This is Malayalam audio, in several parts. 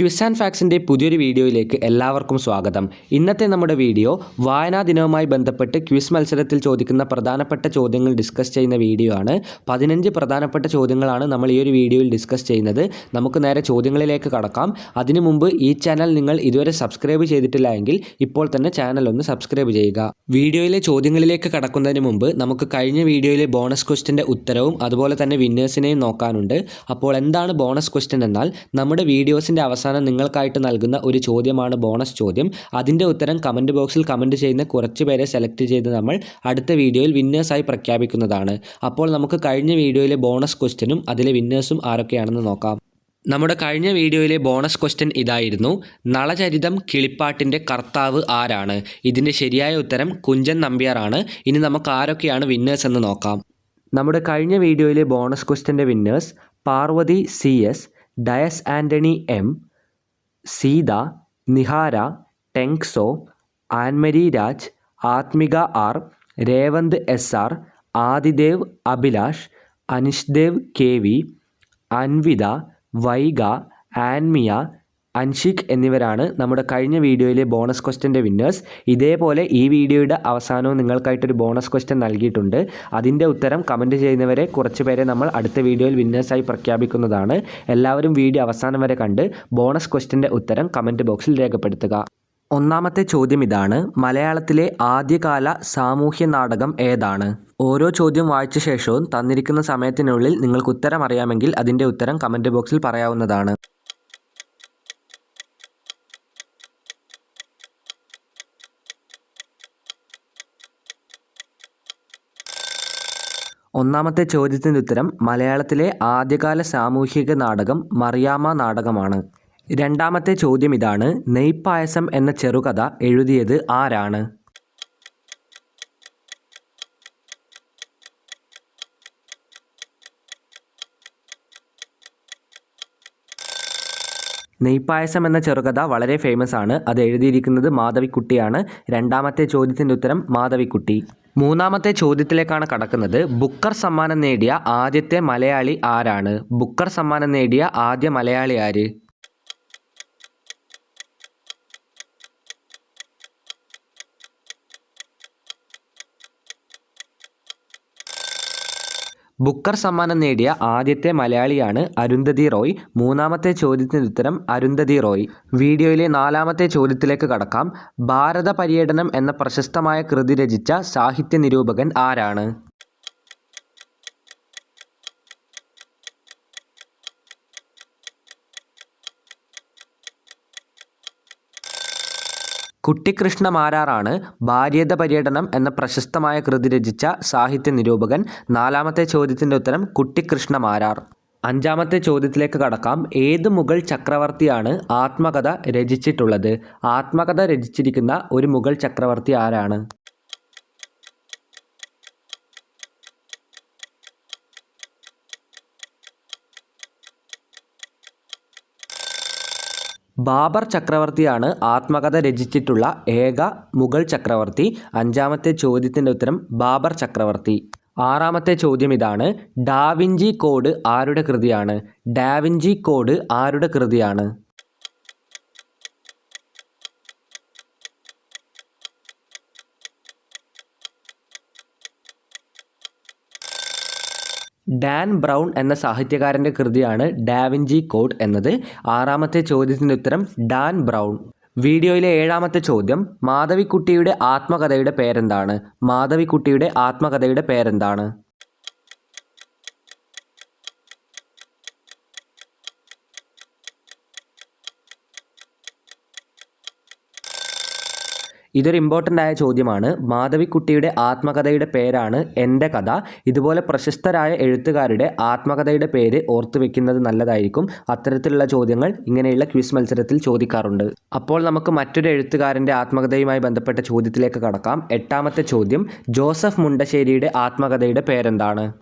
ക്വിസ് ആൻഡ് ഫാക്സിന്റെ പുതിയൊരു വീഡിയോയിലേക്ക് എല്ലാവർക്കും സ്വാഗതം. ഇന്നത്തെ നമ്മുടെ വീഡിയോ വായനാ ദിനവുമായി ബന്ധപ്പെട്ട് ക്വിസ് മത്സരത്തിൽ ചോദിക്കുന്ന പ്രധാനപ്പെട്ട ചോദ്യങ്ങൾ ഡിസ്കസ് ചെയ്യുന്ന വീഡിയോ ആണ്. പതിനഞ്ച് പ്രധാനപ്പെട്ട ചോദ്യങ്ങളാണ് നമ്മൾ ഈ ഒരു വീഡിയോയിൽ ഡിസ്കസ് ചെയ്യുന്നത്. നമുക്ക് നേരെ ചോദ്യങ്ങളിലേക്ക് കടക്കാം. അതിനു മുമ്പ് ഈ ചാനൽ നിങ്ങൾ ഇതുവരെ സബ്സ്ക്രൈബ് ചെയ്തിട്ടില്ല എങ്കിൽ ഇപ്പോൾ തന്നെ ചാനൽ ഒന്ന് സബ്സ്ക്രൈബ് ചെയ്യുക. വീഡിയോയിലെ ചോദ്യങ്ങളിലേക്ക് കടക്കുന്നതിന് മുമ്പ് നമുക്ക് കഴിഞ്ഞ വീഡിയോയിലെ ബോണസ് ക്വസ്റ്റിന്റെ ഉത്തരവും അതുപോലെ തന്നെ വിന്നേഴ്സിനെയും നോക്കാനുണ്ട്. അപ്പോൾ എന്താണ് ബോണസ് ക്വസ്റ്റ്യൻ എന്നാൽ നമ്മുടെ വീഡിയോസിന്റെ അവസാനം നിങ്ങൾക്കായിട്ട് നൽകുന്ന ഒരു ചോദ്യമാണ് ബോണസ് ചോദ്യം. അതിന്റെ ഉത്തരം കമന്റ് ബോക്സിൽ കമന്റ് ചെയ്യുന്ന കുറച്ച് പേരെ സെലക്ട് ചെയ്ത് നമ്മൾ അടുത്ത വീഡിയോയിൽ വിന്നേഴ്സായി പ്രഖ്യാപിക്കുന്നതാണ്. അപ്പോൾ നമുക്ക് കഴിഞ്ഞ വീഡിയോയിലെ ബോണസ് ക്വസ്റ്റ്യനും അതിലെ വിന്നേഴ്സും ആരൊക്കെയാണെന്ന് നോക്കാം. നമ്മുടെ കഴിഞ്ഞ വീഡിയോയിലെ ബോണസ് ക്വസ്റ്റ്യൻ ഇതായിരുന്നു. നളചരിതം കിളിപ്പാട്ടിന്റെ കർത്താവ് ആരാണ്? ഇതിന്റെ ശരിയായ ഉത്തരം കുഞ്ചൻ നമ്പ്യാറാണ് ഇനി നമുക്ക് ആരൊക്കെയാണ് വിന്നേഴ്സ് എന്ന് നോക്കാം. നമ്മുടെ കഴിഞ്ഞ വീഡിയോയിലെ bonus ക്വസ്റ്റ്യന്റെ winners Parvathy C S Dias Antony M Seetha Nihara ടെങ്സോ Anmary Raj Athmika R Revanth S R Adidev Abhilash Anishdev K V Anvitha Vaiga Anmiya Anshik എന്നിവരാണ് നമ്മുടെ കഴിഞ്ഞ വീഡിയോയിലെ ബോണസ് ക്വസ്റ്റ്യന്റെ വിന്നേഴ്സ്. ഇതേപോലെ ഈ വീഡിയോയുടെ അവസാനവും നിങ്ങൾക്കായിട്ടൊരു ബോണസ് ക്വസ്റ്റ്യൻ നൽകിയിട്ടുണ്ട്. അതിന്റെ ഉത്തരം കമന്റ് ചെയ്യുന്നവരെ കുറച്ച് പേരെ നമ്മൾ അടുത്ത വീഡിയോയിൽ വിന്നേഴ്സായി പ്രഖ്യാപിക്കുന്നതാണ്. എല്ലാവരും വീഡിയോ അവസാനം വരെ കണ്ട് ബോണസ് ക്വസ്റ്റ്യന്റെ ഉത്തരം കമന്റ് ബോക്സിൽ രേഖപ്പെടുത്തുക. ഒന്നാമത്തെ ചോദ്യം ഇതാണ് മലയാളത്തിലെ ആദ്യകാല സാമൂഹ്യ നാടകം ഏതാണ്? ഓരോ ചോദ്യം വായിച്ച ശേഷവും തന്നിരിക്കുന്ന സമയത്തിനുള്ളിൽ നിങ്ങൾക്ക് ഉത്തരം അറിയാമെങ്കിൽ അതിന്റെ ഉത്തരം കമന്റ് ബോക്സിൽ പറയാവുന്നതാണ്. ഒന്നാമത്തെ ചോദ്യത്തിന്റെ ഉത്തരം മലയാളത്തിലെ ആദ്യകാല സാമൂഹിക നാടകം മറിയാമ്മ നാടകമാണ്. രണ്ടാമത്തെ ചോദ്യം ഇതാണ് നെയ്പ്പായസം എന്ന ചെറുകഥ എഴുതിയത് ആരാണ്? നെയ്പ്പായസം എന്ന ചെറുകഥ വളരെ ഫേമസ് ആണ്. അത് എഴുതിയിരിക്കുന്നത് മാധവിക്കുട്ടിയാണ്. രണ്ടാമത്തെ ചോദ്യത്തിന്റെ ഉത്തരം മാധവിക്കുട്ടി. മൂന്നാമത്തെ ചോദ്യത്തിലേക്കാണ് കടക്കുന്നത്. ബുക്കർ സമ്മാനം നേടിയ ആദ്യത്തെ മലയാളി ആരാണ്? ബുക്കർ സമ്മാനം നേടിയ ആദ്യ മലയാളി ആര്? ബുക്കർ സമ്മാനം നേടിയ ആദ്യത്തെ മലയാളിയാണ് അരുന്ധതി റോയ്. മൂന്നാമത്തെ ചോദ്യത്തിന് ഉത്തരം അരുന്ധതി റോയ്. വീഡിയോയിലെ നാലാമത്തെ ചോദ്യത്തിലേക്ക് കടക്കാം. ഭാരത പര്യടനം എന്ന പ്രശസ്തമായ കൃതി രചിച്ച സാഹിത്യ നിരൂപകൻ ആരാണ്? കുട്ടിക്കൃഷ്ണ മാരാറാണ് ഭാര്യത പര്യടനം എന്ന പ്രശസ്തമായ കൃതി രചിച്ച സാഹിത്യ നിരൂപകൻ. നാലാമത്തെ ചോദ്യത്തിന്റെ ഉത്തരം കുട്ടിക്കൃഷ്ണ മാരാർ അഞ്ചാമത്തെ ചോദ്യത്തിലേക്ക് കടക്കാം. ഏത് മുഗൾ ചക്രവർത്തിയാണ് ആത്മകഥ രചിച്ചിട്ടുള്ളത്? ആത്മകഥ രചിച്ചിരിക്കുന്ന ഒരു മുഗൾ ചക്രവർത്തി ആരാണ്? ബാബർ ചക്രവർത്തിയാണ് ആത്മകഥ രചിച്ചിട്ടുള്ള ഏക മുഗൾ ചക്രവർത്തി. അഞ്ചാമത്തെ ചോദ്യത്തിന്റെ ഉത്തരം ബാബർ ചക്രവർത്തി. ആറാമത്തെ ചോദ്യം ഇതാണ് ഡാവിഞ്ചി കോഡ് ആരുടെ കൃതിയാണ്? ഡാവിഞ്ചി കോഡ് ആരുടെ കൃതിയാണ്? ഡാൻ ബ്രൗൺ എന്ന സാഹിത്യകാരന്റെ കൃതിയാണ് ഡാവിഞ്ചി കോഡ് എന്നത്. ആറാമത്തെ ചോദ്യത്തിന്റെ ഉത്തരം ഡാൻ ബ്രൗൺ. വീഡിയോയിലെ ഏഴാമത്തെ ചോദ്യം മാധവിക്കുട്ടിയുടെ ആത്മകഥയുടെ പേരെന്താണ്? മാധവിക്കുട്ടിയുടെ ആത്മകഥയുടെ പേരെന്താണ്? ഇതൊരു ഇമ്പോർട്ടന്റ് ആയ ചോദ്യമാണ്. മാധവിക്കുട്ടിയുടെ ആത്മകഥയുടെ പേരാണ് എന്റെ കഥ. ഇതുപോലെ പ്രശസ്തരായ എഴുത്തുകാരുടെ ആത്മകഥയുടെ പേര് ഓർത്തു വെക്കുന്നത് നല്ലതായിരിക്കും. അത്തരത്തിലുള്ള ചോദ്യങ്ങൾ ഇങ്ങനെയുള്ള ക്വിസ് മത്സരത്തിൽ ചോദിക്കാറുണ്ട്. അപ്പോൾ നമുക്ക് മറ്റൊരു എഴുത്തുകാരന്റെ ആത്മകഥയുമായി ബന്ധപ്പെട്ട ചോദ്യത്തിലേക്ക് കടക്കാം. എട്ടാമത്തെ ചോദ്യം ജോസഫ് മുണ്ടശ്ശേരിയുടെ ആത്മകഥയുടെ പേരെന്താണ്?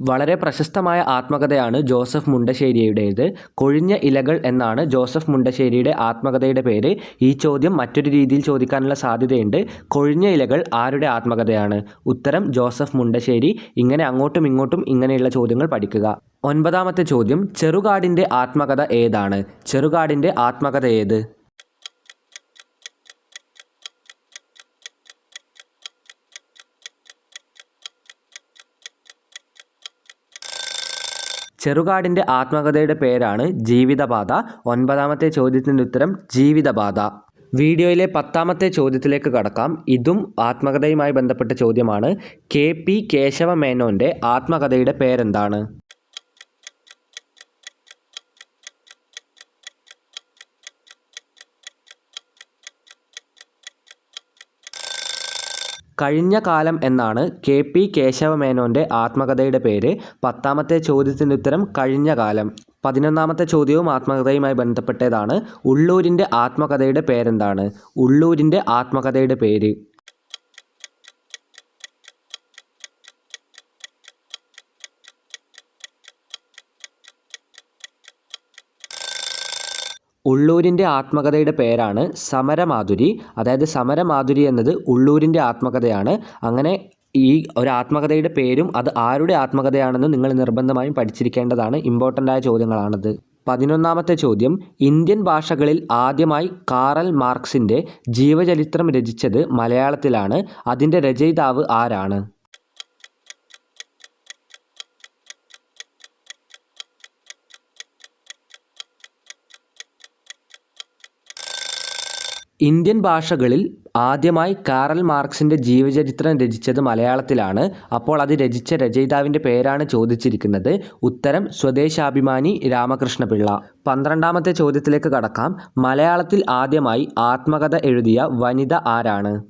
വളരെ പ്രശസ്തമായ ആത്മകഥയാണ് ജോസഫ് മുണ്ടശ്ശേരിയുടേത്. കൊഴിഞ്ഞ ഇലകൾ എന്നാണ് ജോസഫ് മുണ്ടശ്ശേരിയുടെ ആത്മകഥയുടെ പേര്. ഈ ചോദ്യം മറ്റൊരു രീതിയിൽ ചോദിക്കാനുള്ള സാധ്യതയുണ്ട്. കൊഴിഞ്ഞ ഇലകൾ ആരുടെ ആത്മകഥയാണ്? ഉത്തരം ജോസഫ് മുണ്ടശ്ശേരി. ഇങ്ങനെ അങ്ങോട്ടും ഇങ്ങോട്ടും ഇങ്ങനെയുള്ള ചോദ്യങ്ങൾ പഠിക്കുക. ഒൻപതാമത്തെ ചോദ്യം ചെറുകാടിന്റെ ആത്മകഥ ഏതാണ്? ചെറുകാടിന്റെ ആത്മകഥ ഏത്? ചെറുകാടിന്റെ ആത്മകഥയുടെ പേരാണ് ജീവിതബാധ. ഒൻപതാമത്തെ ചോദ്യത്തിന്റെ ഉത്തരം ജീവിതബാധ. വീഡിയോയിലെ പത്താമത്തെ ചോദ്യത്തിലേക്ക് കടക്കാം. ഇതും ആത്മകഥയുമായി ബന്ധപ്പെട്ട ചോദ്യമാണ്. കെ പി കേശവ മേനോന്റെ ആത്മകഥയുടെ പേരെന്താണ്? കഴിഞ്ഞ കാലം എന്നാണ് കെ പി കേശവമേനോന്റെ ആത്മകഥയുടെ പേര്. പത്താമത്തെ ചോദ്യത്തിന്റെ ഉത്തരം കഴിഞ്ഞ കാലം പതിനൊന്നാമത്തെ ചോദ്യവും ആത്മകഥയുമായി ബന്ധപ്പെട്ടതാണ്. ഉള്ളൂരിന്റെ ആത്മകഥയുടെ പേരെന്താണ്? ഉള്ളൂരിന്റെ ആത്മകഥയുടെ പേര്. ഉള്ളൂരിന്റെ ആത്മകഥയുടെ പേരാണ് സമരമാധുരി. അതായത് സമരമാധുരി എന്നത് ഉള്ളൂരിന്റെ ആത്മകഥയാണ്. അങ്ങനെ ഈ ഒരു ആത്മകഥയുടെ പേരും അത് ആരുടെ ആത്മകഥയാണെന്ന് നിങ്ങൾ നിർബന്ധമായും പഠിച്ചിരിക്കേണ്ടതാണ്. ഇമ്പോർട്ടന്റ് ആയ ചോദ്യങ്ങളാണത്. പതിനൊന്നാമത്തെ ചോദ്യം. ഇന്ത്യൻ ഭാഷകളിൽ ആദ്യമായി കാറൽ മാർക്സിന്റെ ജീവചരിത്രം രചിച്ചത് മലയാളത്തിലാണ്. അതിന്റെ രചയിതാവ് ആരാണ്? ഇന്ത്യൻ ഭാഷകളിൽ ആദ്യമായി കാറൽ മാർക്സിന്റെ ജീവചരിത്രം രചിച്ചത് മലയാളത്തിലാണ്. അപ്പോൾ അത് രചിച്ച രചയിതാവിന്റെ പേരാണ് ചോദിച്ചിരിക്കുന്നത്. ഉത്തരം സ്വദേശാഭിമാനി രാമകൃഷ്ണപിള്ള. പന്ത്രണ്ടാമത്തെ ചോദ്യത്തിലേക്ക് കടക്കാം. മലയാളത്തിൽ ആദ്യമായി ആത്മകഥ എഴുതിയ വനിത ആരാണ്?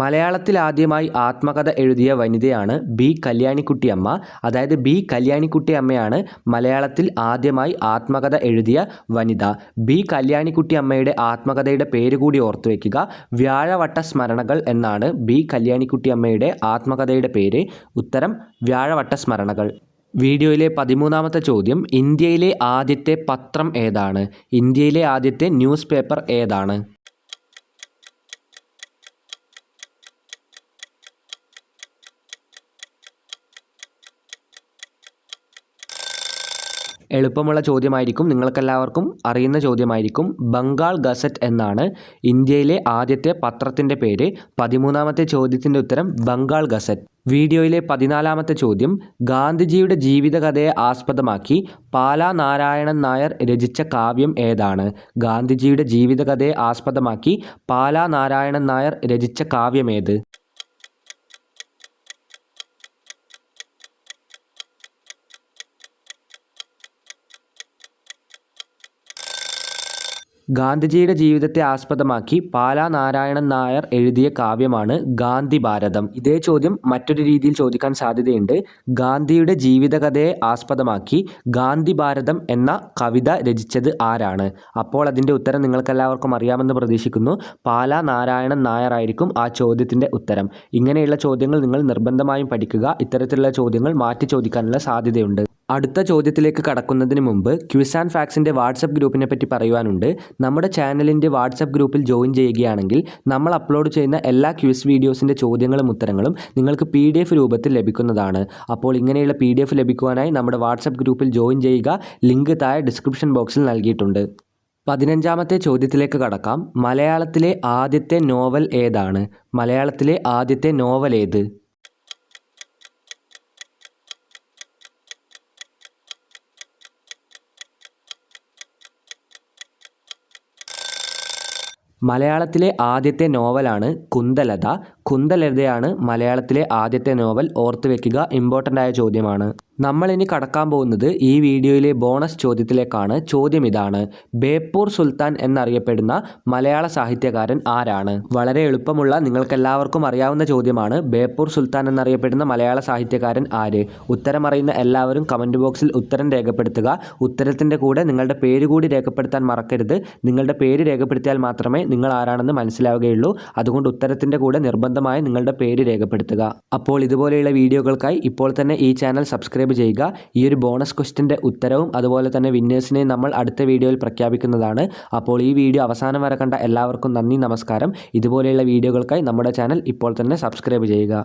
മലയാളത്തിൽ ആദ്യമായി ആത്മകഥ എഴുതിയ വനിതയാണ് ബി കല്യാണിക്കുട്ടിയമ്മ. അതായത് ബി കല്യാണിക്കുട്ടിയമ്മയാണ് മലയാളത്തിൽ ആദ്യമായി ആത്മകഥ എഴുതിയ വനിത. ബി കല്യാണിക്കുട്ടിയമ്മയുടെ ആത്മകഥയുടെ പേര് കൂടി ഓർത്തു വയ്ക്കുക വ്യാഴവട്ട സ്മരണകൾ എന്നാണ് ബി കല്യാണിക്കുട്ടിയമ്മയുടെ ആത്മകഥയുടെ പേര്. ഉത്തരം വ്യാഴവട്ട സ്മരണകൾ. വീഡിയോയിലെ പതിമൂന്നാമത്തെ ചോദ്യം ഇന്ത്യയിലെ ആദ്യത്തെ പത്രം ഏതാണ്? ഇന്ത്യയിലെ ആദ്യത്തെ ന്യൂസ് പേപ്പർ ഏതാണ്? എളുപ്പമുള്ള ചോദ്യമായിരിക്കും. നിങ്ങൾക്കെല്ലാവർക്കും അറിയുന്ന ചോദ്യമായിരിക്കും. ബംഗാൾ ഗസറ്റ് എന്നാണ് ഇന്ത്യയിലെ ആദ്യത്തെ പത്രത്തിന്റെ പേര്. പതിമൂന്നാമത്തെ ചോദ്യത്തിന്റെ ഉത്തരം ബംഗാൾ ഗസറ്റ്. വീഡിയോയിലെ പതിനാലാമത്തെ ചോദ്യം ഗാന്ധിജിയുടെ ജീവിതകഥയെ ആസ്പദമാക്കി പാലാ നാരായണൻ നായർ രചിച്ച കാവ്യം ഏതാണ്? ഗാന്ധിജിയുടെ ജീവിതകഥയെ ആസ്പദമാക്കി പാലാ നാരായണൻ നായർ രചിച്ച കാവ്യം കാവ്യമേത് ഗാന്ധിജിയുടെ ജീവിതത്തെ ആസ്പദമാക്കി പാലാ നാരായണൻ നായർ എഴുതിയ കാവ്യമാണ് ഗാന്ധി ഭാരതം. ഇതേ ചോദ്യം മറ്റൊരു രീതിയിൽ ചോദിക്കാൻ സാധ്യതയുണ്ട്. ഗാന്ധിയുടെ ജീവിതകഥയെ ആസ്പദമാക്കി ഗാന്ധി ഭാരതം എന്ന കവിത രചിച്ചത് ആരാണ്? അപ്പോൾ അതിന്റെ ഉത്തരം നിങ്ങൾക്കെല്ലാവർക്കും അറിയാമെന്ന് പ്രതീക്ഷിക്കുന്നു. പാലാ നാരായണൻ നായർ ആയിരിക്കും ആ ചോദ്യത്തിന്റെ ഉത്തരം. ഇങ്ങനെയുള്ള ചോദ്യങ്ങൾ നിങ്ങൾ നിർബന്ധമായും പഠിക്കുക. ഇത്തരത്തിലുള്ള ചോദ്യങ്ങൾ മാറ്റി ചോദിക്കാനുള്ള സാധ്യതയുണ്ട്. അടുത്ത ചോദ്യത്തിലേക്ക് കടക്കുന്നതിന് മുമ്പ് ക്വിസ് ആൻഡ് ഫാക്സിന്റെ വാട്സപ്പ് ഗ്രൂപ്പിനെ പറ്റി പറയുവാനുണ്ട്. നമ്മുടെ ചാനലിന്റെ വാട്സപ്പ് ഗ്രൂപ്പിൽ ജോയിൻ ചെയ്യുകയാണെങ്കിൽ നമ്മൾ അപ്ലോഡ് ചെയ്യുന്ന എല്ലാ ക്യൂസ് വീഡിയോസിന്റെ ചോദ്യങ്ങളും ഉത്തരങ്ങളും നിങ്ങൾക്ക് പി രൂപത്തിൽ ലഭിക്കുന്നതാണ്. അപ്പോൾ ഇങ്ങനെയുള്ള പി ലഭിക്കുവാനായി നമ്മുടെ വാട്സപ്പ് ഗ്രൂപ്പിൽ ജോയിൻ ചെയ്യുക. ലിങ്ക് താഴെ ഡിസ്ക്രിപ്ഷൻ ബോക്സിൽ നൽകിയിട്ടുണ്ട്. പതിനഞ്ചാമത്തെ ചോദ്യത്തിലേക്ക് കടക്കാം. മലയാളത്തിലെ ആദ്യത്തെ നോവൽ ഏതാണ്? മലയാളത്തിലെ ആദ്യത്തെ നോവൽ ഏത്? മലയാളത്തിലെ ആദ്യത്തെ നോവലാണ് കുന്തലത. കുന്തലതയാണ് മലയാളത്തിലെ ആദ്യത്തെ നോവൽ. ഓർത്തു വെക്കുക ഇമ്പോർട്ടന്റ് ആയ ഇനി കടക്കാൻ പോകുന്നത് ഈ വീഡിയോയിലെ ബോണസ് ചോദ്യത്തിലേക്കാണ്. ചോദ്യം ഇതാണ് ബേപ്പൂർ സുൽത്താൻ എന്നറിയപ്പെടുന്ന മലയാള സാഹിത്യകാരൻ ആരാണ്? വളരെ എളുപ്പമുള്ള നിങ്ങൾക്കെല്ലാവർക്കും അറിയാവുന്ന ചോദ്യമാണ് ബേപ്പൂർ സുൽത്താൻ എന്നറിയപ്പെടുന്ന മലയാള സാഹിത്യകാരൻ ആര്? ഉത്തരം അറിയുന്ന എല്ലാവരും കമന്റ് ബോക്സിൽ ഉത്തരം രേഖപ്പെടുത്തുക. ഉത്തരത്തിന്റെ കൂടെ നിങ്ങളുടെ പേര് കൂടി രേഖപ്പെടുത്താൻ മറക്കരുത്. നിങ്ങളുടെ പേര് രേഖപ്പെടുത്തിയാൽ മാത്രമേ നിങ്ങൾ ആരാണെന്ന് മനസ്സിലാവുകയുള്ളൂ. അതുകൊണ്ട് ഉത്തരത്തിന്റെ കൂടെ നിർബന്ധമായി നിങ്ങളുടെ പേര് രേഖപ്പെടുത്തുക. അപ്പോൾ ഇതുപോലെയുള്ള വീഡിയോകൾക്കായി ഇപ്പോൾ തന്നെ ഈ ചാനൽ സബ്സ്ക്രൈബ് ചെയ്യുക. ഈ ഒരു ബോണസ് ക്വസ്റ്റിന്റെ ഉത്തരവും അതുപോലെ തന്നെ വിന്നേഴ്സിനെ നമ്മൾ അടുത്ത വീഡിയോയിൽ പ്രഖ്യാപിക്കുന്നതാണ്. അപ്പോൾ ഈ വീഡിയോ അവസാനം വരെ കണ്ട എല്ലാവർക്കും നന്ദി നമസ്കാരം. ഇതുപോലെയുള്ള വീഡിയോകൾക്കായി നമ്മുടെ ചാനൽ ഇപ്പോൾ തന്നെ സബ്സ്ക്രൈബ് ചെയ്യുക.